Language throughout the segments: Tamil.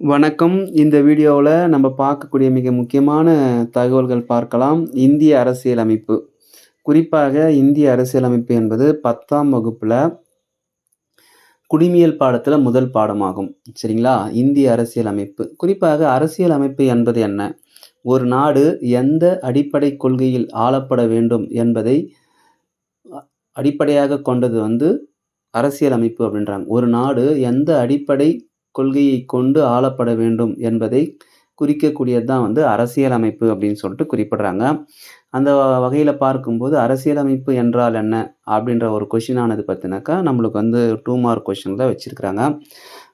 வணக்கம். இந்த வீடியோவில் நம்ம பார்க்கக்கூடிய மிக முக்கியமான தகவல்கள் பார்க்கலாம். இந்திய அரசியலமைப்பு. குறிப்பாக இந்திய அரசியலமைப்பு என்பது பத்தாம் வகுப்பில் குடிமியல் பாடத்தில் முதல் பாடமாகும். சரிங்களா? இந்திய அரசியலமைப்பு. குறிப்பாக அரசியலமைப்பு என்பது என்ன? ஒரு நாடு எந்த அடிப்படை கொள்கையில் ஆளப்பட வேண்டும் என்பதை அடிப்படையாக கொண்டது வந்து அரசியலமைப்பு அப்படின்றாங்க. ஒரு நாடு எந்த அடிப்படை கொள்கையை கொண்டு ஆளப்பட வேண்டும் என்பதை குறிக்கக்கூடியது தான் வந்து அரசியலமைப்பு அப்படின்னு சொல்லிட்டு குறிப்பிடுறாங்க. அந்த வகையில் பார்க்கும்போது அரசியலமைப்பு என்றால் என்ன? அப்படின்ற ஒரு கொஷின் ஆனது பார்த்தினாக்கா நம்மளுக்கு வந்து டூ மார்க் கொஸ்டின்ல வச்சிருக்கிறாங்க.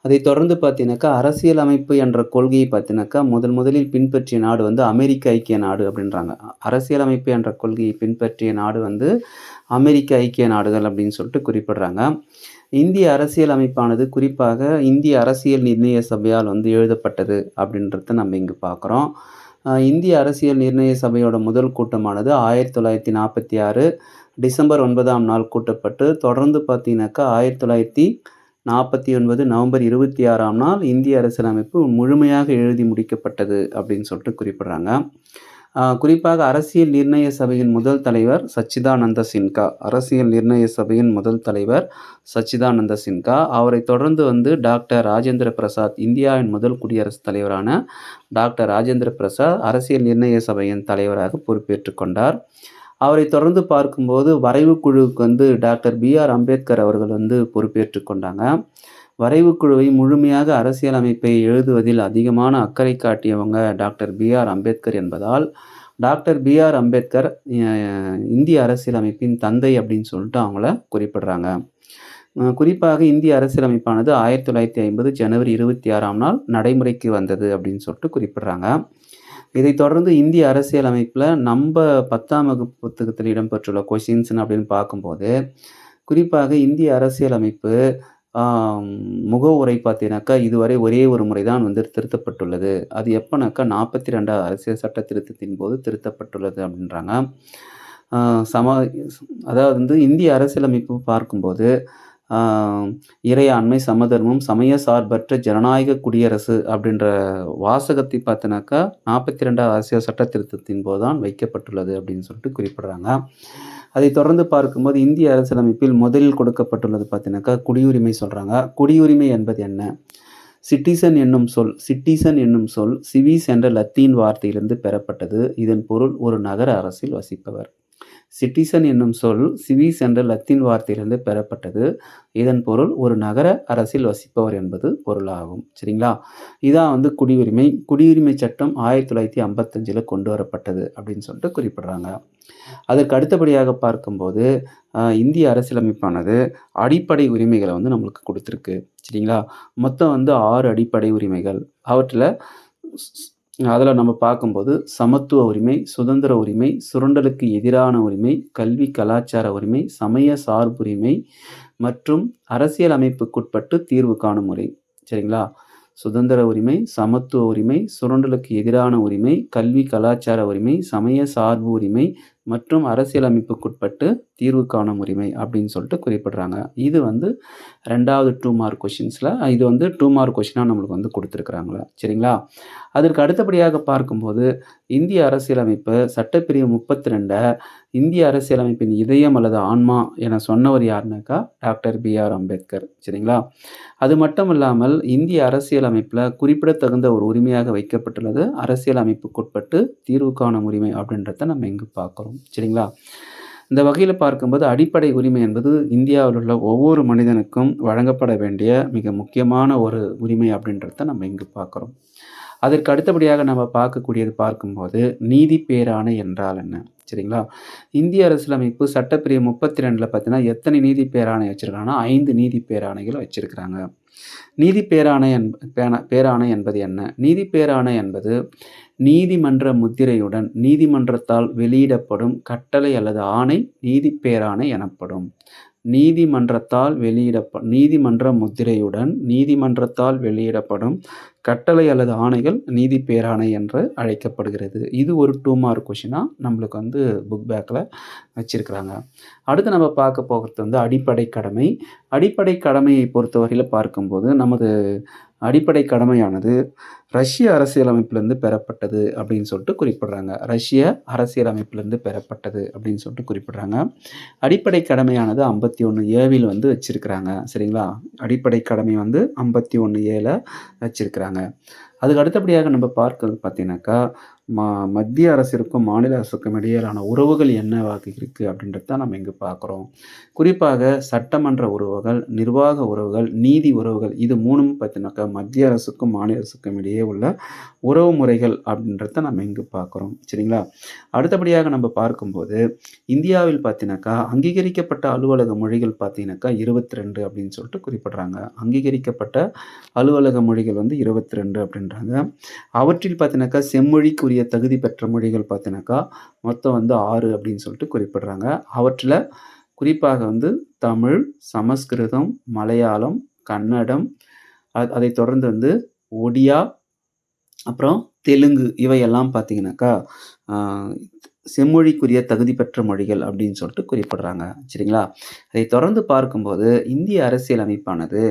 அதை தொடர்ந்து பார்த்தீங்கன்னாக்கா, அரசியலமைப்பு என்ற கொள்கையை பார்த்தீங்கன்னாக்கா, முதல் முதலில் பின்பற்றிய நாடு வந்து அமெரிக்க ஐக்கிய நாடு அப்படின்றாங்க. அரசியலமைப்பு என்ற கொள்கையை பின்பற்றிய நாடு வந்து அமெரிக்க ஐக்கிய நாடுகள் அப்படின்னு சொல்லிட்டு குறிப்பிடுறாங்க. இந்திய அரசியலமைப்பானது குறிப்பாக இந்திய அரசியல் நிர்ணய சபையால் வந்து எழுதப்பட்டது அப்படின்றத நம்ம இங்கு பார்க்குறோம். இந்திய அரசியல் நிர்ணய சபையோட முதல் கூட்டமானது 1946 டிசம்பர் ஒன்பதாம் நாள் கூட்டப்பட்டு, தொடர்ந்து பார்த்தீங்கன்னாக்கா 1949 நவம்பர் 26ஆம் நாள் இந்திய அரசியலமைப்பு முழுமையாக எழுதி முடிக்கப்பட்டது அப்படின்னு சொல்லிட்டு குறிப்பிட்றாங்க. குறிப்பாக அரசியல் நிர்ணய சபையின் முதல் தலைவர் சச்சிதானந்த சின்கா அரசியல் நிர்ணய சபையின் முதல் தலைவர் சச்சிதானந்த சின்கா அவரை தொடர்ந்து வந்து டாக்டர் ராஜேந்திர பிரசாத் இந்தியாவின் முதல் குடியரசுத் தலைவரான டாக்டர் ராஜேந்திர பிரசாத் அரசியல் நிர்ணய சபையின் தலைவராக பொறுப்பேற்றுக் கொண்டார். அவரை தொடர்ந்து பார்க்கும்போது வரைவு குழுவுக்கு வந்து டாக்டர் பி. ஆர். அம்பேத்கர் அவர்கள் வந்து பொறுப்பேற்றுக் கொண்டாங்க. வரைவு குழுவை முழுமையாக அரசியலமைப்பை எழுதுவதில் அதிகமான அக்கறை காட்டியவங்க டாக்டர் பி. ஆர். அம்பேத்கர் என்பதால், டாக்டர் பி. ஆர். அம்பேத்கர் இந்திய அரசியலமைப்பின் தந்தை அப்படின்னு சொல்லிட்டு அவங்கள குறிப்பிடுறாங்க. குறிப்பாக இந்திய அரசியலமைப்பானது 1950 ஜனவரி 26ஆம் நாள் நடைமுறைக்கு வந்தது அப்படின்னு சொல்லிட்டு குறிப்பிடுறாங்க. இதைத் தொடர்ந்து இந்திய அரசியலமைப்பில் நம்ம பத்தாம் வகுப்பு புத்தகத்தில் இடம்பெற்றுள்ள கொஷின்ஸ் அப்படின்னு பார்க்கும்போது, குறிப்பாக இந்திய அரசியலமைப்பு முகவுரை பார்த்தீங்கன்னாக்கா, இதுவரை ஒரே ஒரு முறை தான் வந்து திருத்தப்பட்டுள்ளது. அது எப்போனாக்கா நாற்பத்தி ரெண்டாவது அரசியல் சட்ட திருத்தத்தின் போது திருத்தப்பட்டுள்ளது அப்படின்றாங்க. சம அதாவது வந்து இந்திய அரசியலமைப்பு பார்க்கும்போது, இறையாண்மை, சமதர்மம், சமய சார்பற்ற ஜனநாயக குடியரசு அப்படின்ற வாசகத்தை பார்த்தினாக்கா நாற்பத்தி ரெண்டாவது அரசியல் சட்ட திருத்தத்தின் போது தான் வைக்கப்பட்டுள்ளது அப்படின்னு சொல்லிட்டு குறிப்பிடுறாங்க. அதைத் தொடர்ந்து பார்க்கும்போது இந்திய அரசியலமைப்பில் முதலில் கொடுக்கப்பட்டுள்ளது பார்த்தீங்கன்னாக்கா, குடியுரிமை சொல்கிறாங்க குடியுரிமை என்பது என்ன? சிட்டிசன் என்னும் சொல் சிட்டிசன் என்னும் சொல் சிவிஸ் என்ற லத்தீன் வார்த்தையிலிருந்து பெறப்பட்டது. இதன் பொருள் ஒரு நகர அரசில் வசிப்பவர். சிட்டிசன் என்னும் சொல் சிவிஸ் என்ற லத்தீன் வார்த்தையிலிருந்து பெறப்பட்டது. இதன் பொருள் ஒரு நகர அரசில் வசிப்பவர் என்பது பொருளாகும். சரிங்களா? இதான் வந்து குடியுரிமை. குடியுரிமை சட்டம் 1955ல கொண்டு வரப்பட்டது அப்படின்னு சொல்லிட்டு குறிப்பிடுறாங்க. அதற்கு அடுத்தபடியாக பார்க்கும்போது, இந்திய அரசியலமைப்பானது அடிப்படை உரிமைகளை வந்து நம்மளுக்கு கொடுத்துருக்கு சரிங்களா? மொத்தம் வந்து ஆறு அடிப்படை உரிமைகள். அவற்றில் அதில் நம்ம பார்க்கும்போது சமத்துவ உரிமை, சுதந்திர உரிமை, சுரண்டலுக்கு எதிரான உரிமை, கல்வி கலாச்சார உரிமை, சமய சார்புரிமை மற்றும் அரசியலமைப்புக்குட்பட்டு தீர்வு காணும் முறை. சரிங்களா? சுதந்திர உரிமை, சமத்துவ உரிமை, சுரண்டலுக்கு எதிரான உரிமை, கல்வி கலாச்சார உரிமை, சமய சார்பு உரிமை மற்றும் அரசியலமைப்புக்குட்பட்டு தீர்வு காணும் உரிமை அப்படின்னு சொல்லிட்டு குறிப்பிடுறாங்க. இது வந்து 2வது 2 மார்க் கொஷின்ஸில் இது வந்து டூ மார்க் கொஷினாக நம்மளுக்கு வந்து கொடுத்துருக்குறாங்களா சரிங்களா? அதற்கு அடுத்தபடியாக பார்க்கும்போது, இந்திய அரசியலமைப்பு சட்டப்பிரிவு 32 இந்திய அரசியலமைப்பின் இதயம் அல்லது ஆன்மா என சொன்னவர் யாருனாக்கா, டாக்டர் பி. ஆர். அம்பேத்கர். சரிங்களா? அது மட்டும் இல்லாமல் இந்திய அரசியலமைப்பில் குறிப்பிடத்தகுந்த ஒரு உரிமையாக வைக்கப்பட்டுள்ளது அரசியலமைப்புக்குட்பட்டு தீர்வு காணும் உரிமை அப்படின்றத நம்ம இங்கு பார்க்குறோம் சரிங்களா? இந்த வகையில் பார்க்கும்போது அடிப்படை உரிமை என்பது இந்தியாவில் உள்ள ஒவ்வொரு மனிதனுக்கும் வழங்கப்பட வேண்டிய மிக முக்கியமான ஒரு உரிமை அப்படின்றத நம்ம இங்கு பார்க்குறோம் அதற்கு அடுத்தபடியாக நம்ம பார்க்கக்கூடியது பார்க்கும்போது, நீதி பேராணை என்றால் என்ன? சரிங்களா? இந்திய அரசியலமைப்பு சட்டப்பிரிவு 32ல பார்த்தீங்கன்னா, எத்தனை நீதி பேராணை வச்சுருக்காங்கன்னா ஐந்து நீதி பேராணைகள் வச்சிருக்கிறாங்க. நீதி பேராணை என் பேராணை என்பது என்ன? நீதி பேராணை என்பது நீதிமன்ற முத்திரையுடன் நீதிமன்றத்தால் வெளியிடப்படும் கட்டளை அல்லது ஆணை நீதி பேராணை எனப்படும். நீதிமன்றத்தால் வெளியிடப்ப நீதிமன்ற முத்திரையுடன் நீதிமன்றத்தால் வெளியிடப்படும் கட்டளை அல்லது ஆணைகள் நீதி பேராணை என்று அழைக்கப்படுகிறது. இது ஒரு டூ மார்க் கொஷினாக நம்மளுக்கு வந்து புக் பேக்கில் வச்சுருக்கிறாங்க அடுத்து நம்ம பார்க்க போகிறது வந்து அடிப்படை கடமை. அடிப்படை கடமையை பொறுத்தவரையில் பார்க்கும்போது, நமது அடிப்படை கடமையானது ரஷ்ய அரசியலமைப்பிலிருந்து பெறப்பட்டது அப்படின்னு சொல்லிட்டு குறிப்பிடுறாங்க. ரஷ்ய அரசியலமைப்பிலிருந்து பெறப்பட்டது அப்படின்னு சொல்லிட்டு குறிப்பிடுறாங்க. அடிப்படை கடமையானது ஐம்பத்தி ஒன்று ஏவில் வந்து வச்சுருக்கிறாங்க. சரிங்களா? அடிப்படை கடமை வந்து ஐம்பத்தி ஒன்று ஏல வச்சுருக்கிறாங்க. அதுக்கு அடுத்தபடியாக நம்ம பார்க்கறது பார்த்தீங்கன்னாக்கா மா மத்திய அரசிற்கும் மாநில அரசுக்கும் இடையிலான உறவுகள் என்னவாக இருக்குது அப்படின்றத தான் நம்ம இங்கே பார்க்குறோம் குறிப்பாக சட்டமன்ற உறவுகள் நிர்வாக உறவுகள் நீதி உறவுகள் இது மூணும் பார்த்தீங்கன்னாக்கா மத்திய அரசுக்கும் மாநில அரசுக்கும் இடையே உள்ள உறவு முறைகள் அப்படின்றத நம்ம இங்கே பார்க்குறோம் சரிங்களா? அடுத்தபடியாக நம்ம பார்க்கும்போது இந்தியாவில் பார்த்தினாக்கா அங்கீகரிக்கப்பட்ட அலுவலக மொழிகள் பார்த்தீங்கனாக்கா இருபத்தி ரெண்டு அப்படின்னு சொல்லிட்டு குறிப்பிடுறாங்க. அங்கீகரிக்கப்பட்ட அலுவலக மொழிகள் வந்து இருபத்தி ரெண்டு அப்படின்றாங்க. அவற்றில் பார்த்தீங்கன்னாக்கா செம்மொழிக்குரிய தகுதி பெற்ற மொழிகள் பார்த்தீங்கன்னாக்கா மொத்தம் வந்து ஆறு அப்படின்னு சொல்லிட்டு குறிப்பிடுறாங்க. அவற்றில் குறிப்பாக வந்து தமிழ் சமஸ்கிருதம் மலையாளம் கன்னடம் அது அதைத் தொடர்ந்து வந்து ஒடியா அப்புறம் தெலுங்கு இவையெல்லாம் பார்த்தீங்கன்னாக்கா செம்மொழிக்குரிய தகுதி பெற்ற மொழிகள் அப்படின்னு சொல்லிட்டு குறிப்பிடுறாங்க. சரிங்களா? அதை தொடர்ந்து பார்க்கும்போது இந்திய அரசியலமைப்பானது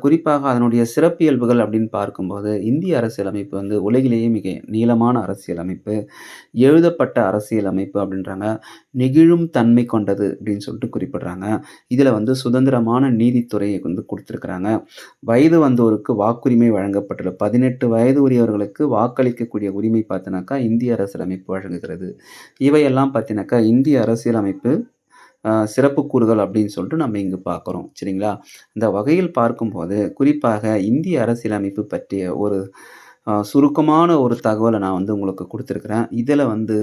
குறிப்பாக அதனுடைய சிறப்பியல்புகள் அப்படின்னு பார்க்கும்போது இந்திய அரசியலமைப்பு வந்து உலகிலேயே மிக நீளமான அரசியலமைப்பு எழுதப்பட்ட அரசியலமைப்பு அப்படின்றாங்க. நெகிழும் தன்மை கொண்டது அப்படின்னு சொல்லிட்டு குறிப்பிடுறாங்க. இதில் வந்து சுதந்திரமான நீதித்துறையை வந்து கொடுத்துருக்குறாங்க. வயது வந்தோருக்கு வாக்குரிமை வழங்கப்பட்டுள்ள பதினெட்டு வயது உரியவர்களுக்கு வாக்களிக்கக்கூடிய உரிமை பார்த்தினாக்கா இந்திய அரசியலமைப்பு வழங்குகிறது. இவையெல்லாம் பார்த்தினாக்கா இந்திய அரசியலமைப்பு ஆஹ், சிறப்பு கூறுகள் அப்படின்னு சொல்லிட்டு நம்ம இங்கு பார்க்குறோம். சரிங்களா? இந்த வகையில் பார்க்கும்போது குறிப்பாக இந்திய அரசியலமைப்பு பற்றிய ஒரு சுருக்கமான ஒரு தகவலை நான் வந்து உங்களுக்கு கொடுத்துருக்குறேன். இதில் வந்து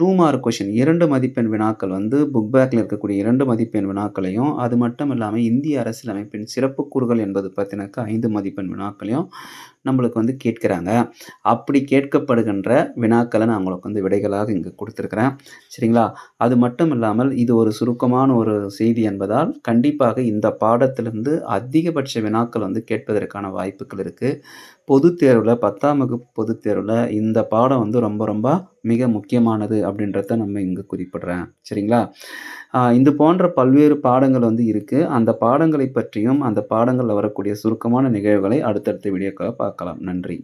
டூ மார்க் கொஷின் இரண்டு மதிப்பெண் வினாக்கள் வந்து புக் பேக்கில் இருக்கக்கூடிய இரண்டு மதிப்பெண் வினாக்களையும் அது மட்டும் இல்லாமல் இந்திய அரசியலமைப்பின் சிறப்பு கூறுகள் என்பது பார்த்தீங்கன்னாக்கா ஐந்து மதிப்பெண் வினாக்களையும் நம்மளுக்கு வந்து கேட்குறாங்க. அப்படி கேட்கப்படுகின்ற வினாக்களை நான் உங்களுக்கு வந்து விடைகளாக இங்கே கொடுத்துருக்குறேன். சரிங்களா? அது மட்டும் இல்லாமல் இது ஒரு சுருக்கமான ஒரு செய்தி என்பதால் கண்டிப்பாக இந்த பாடத்திலிருந்து அதிகபட்ச வினாக்கள் வந்து கேட்பதற்கான வாய்ப்புகள் இருக்குது பொதுத் தேர்வில் பத்தாம் வகுப்பு பொதுத் தேர்வில் இந்த பாடம் வந்து ரொம்ப ரொம்ப மிக முக்கியமானது அப்படின்றத நம்ம இங்கே குறிப்பிடுறேன். சரிங்களா? இது போன்ற பல்வேறு பாடங்கள் வந்து இருக்குது அந்த பாடங்களை பற்றியும் அந்த பாடங்களில் வரக்கூடிய சுருக்கமான நிகழ்வுகளை அடுத்தடுத்த வீடியோக்களை பார்க்கலாம். நன்றி.